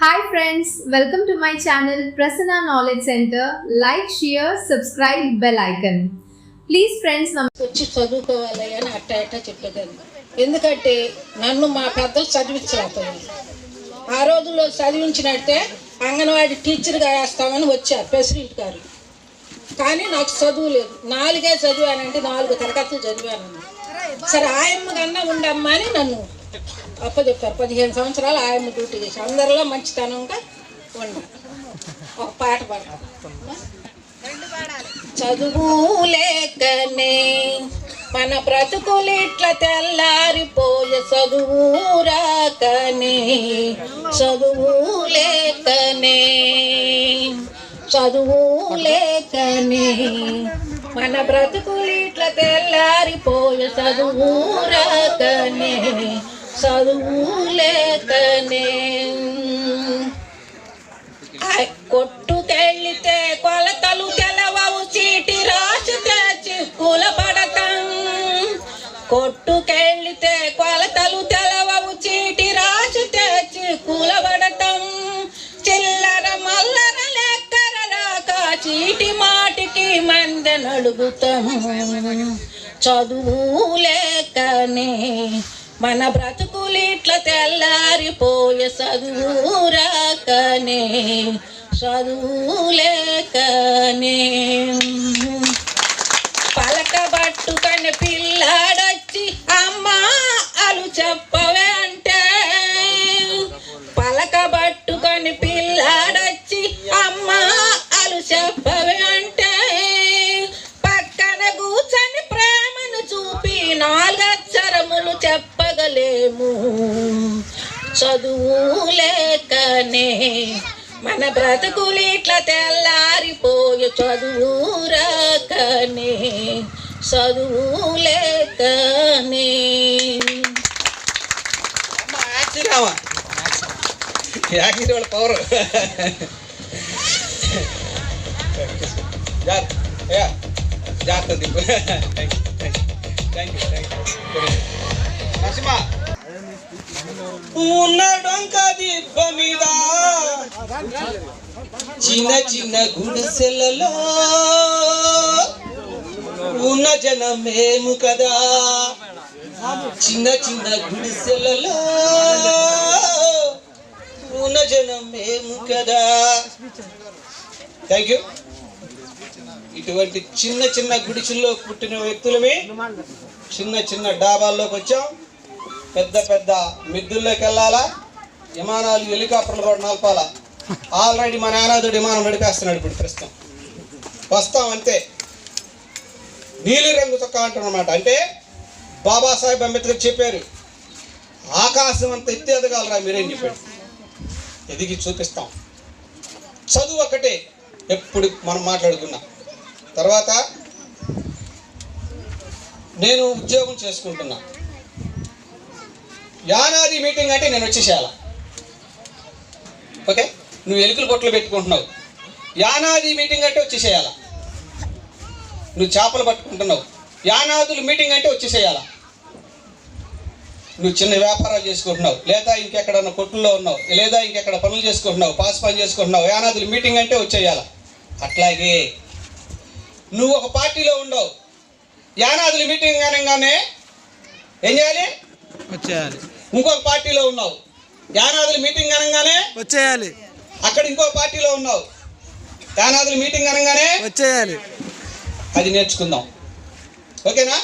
Hi friends welcome to my channel Prasanna knowledge centre like share subscribe bell icon please friends వచ్చి చదువుకోవాలి అని అట్ట అట్ట చెప్పేదాన్ని. ఎందుకంటే నన్ను మా పెద్దలు చదివించలేకపోయారు ఆ రోజుల్లో చదివించినట్టే అంగన్వాడి టీచర్గా వేస్తామని వచ్చారు ప్రెసిడెంట్ గారు. కానీ నాకు చదువు లేదు. నాలుగే చదివానంటే నాలుగు తరగతులు చదివాను సరే ఆయమ్మ కన్నా ఉండమ్మా అని నన్ను అప్పచెప్పారు పదిహేను సంవత్సరాలు ఆయమ్మ డ్యూటీ చేసి అందరిలో మంచితనంగా ఉండ ఒక పాట పాడతాను చదువు లేకనే మన బ్రతుకులు ఇట్లా తెల్లారిపోయే చదువు రాకనే. చదువు లేకనే చదువు లేకనే మన బ్రతుకులు ఇట్లా తెల్లారిపోయే చదువు రాకనే. చదువు లేకనే ఆయ్ కొట్టుకెళ్ళితే కొలతలు తెలవవు చీటి రాసి తెచ్చి కూలపడతాం కొట్టుకెళ్ళితే కొలతలు తెలవవు చీటి రాసి తెచ్చి కూలబడతాం చిల్లర మల్లర లెక్కర రాక చీటి మాటికి మందె నడుగుతాం చదువు లేకనే మన బ్రతుకులు ఇట్లా తెల్లారిపోయే చదువు రాకనే చదువు లేకనే పలక పిల్లాడొచ్చి అమ్మా అలు చెప్పవే అంటే. పలకబట్టుకొని పిల్లాడొచ్చి అమ్మా అలు చెప్పవే అంటే. పక్కన కూర్చొని ప్రేమను చూపి నాలుగక్షరములు చదవలేము చదువు లేకనే మన బ్రతుకులు ఇట్లా తెల్లారిపోయే చదువు రాకనే. చదువు లేకనే. యాక్సిరామా యాక్సిడ్ వాళ్ళ పవర్ జాగ్రత్త thank you thank you thank you ఉన్న డొంక దిబ్బ మీద చిన్న చిన్న గుడిసెలలో ఉన్న జనమేము కదా. చిన్న చిన్న గుడిసెలలో ఉన్న జనం మేము కదా. థ్యాంక్ యూ ఇటువంటి చిన్న చిన్న గుడిసెల్లో పుట్టిన వ్యక్తులమే చిన్న చిన్న డాబాల్లోకి వచ్చాం. పెద్ద పెద్ద మిద్దుల్లోకి వెళ్ళాలా? విమానాలు హెలికాప్టర్లు కూడా నడపాలా? ఆల్రెడీ మా నానాదుడు విమానం నడిపేస్తున్నాడు ఇప్పుడు ప్రస్తుతం. వస్తాం అంతే. నీలి రంగు చొక్కా అంటున్నమాట అంటే బాబాసాహెబ్ అంబేద్కర్ చెప్పారు ఆకాశం అంత ఎత్తి ఎదగాలరా మీరేం చెప్పాడు. ఎదిగి చూపిస్తాం. చదువు ఒకటే ఎప్పుడు మనం మాట్లాడుకున్నాం. తర్వాత నేను ఉద్యోగం చేసుకుంటున్నాను యానాది మీటింగ్ అంటే నేను వచ్చేసేయాల? ఓకే? నువ్వు ఎలుకలు పొట్లు పెట్టుకుంటున్నావు. యానాది మీటింగ్ అంటే వచ్చేసేయాల? నువ్వు చేపలు పట్టుకుంటున్నావు. యానాదులు మీటింగ్ అంటే వచ్చేసేయాల? నువ్వు చిన్న వ్యాపారాలు చేసుకుంటున్నావు. లేదా ఇంకెక్కడన్నా కొట్టుల్లో ఉన్నావు. లేదా ఇంకెక్కడ పనులు చేసుకుంటున్నావు. పాస్ పని చేసుకుంటున్నావు. యానాదులు మీటింగ్ అంటే వచ్చేయాల అట్లాగే నువ్వు ఒక పార్టీలో ఉండవు. యానాదులు మీటింగ్ అనగానే ఏం చేయాలి? వచ్చేయాలి ఇంకొక పార్టీలో ఉన్నావు యానాదులు మీటింగ్ అనగానే వచ్చేయాలి అక్కడ ఇంకో పార్టీలో ఉన్నావు యానాదులు మీటింగ్ అనగానే వచ్చేయాలి అది నేర్చుకుందాం ఓకేనా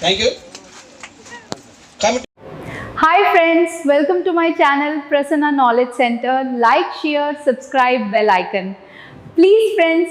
thank you committee Hi friends, welcome to my channel Prasanna Knowledge Center. Like, share, subscribe, bell icon. Please friends,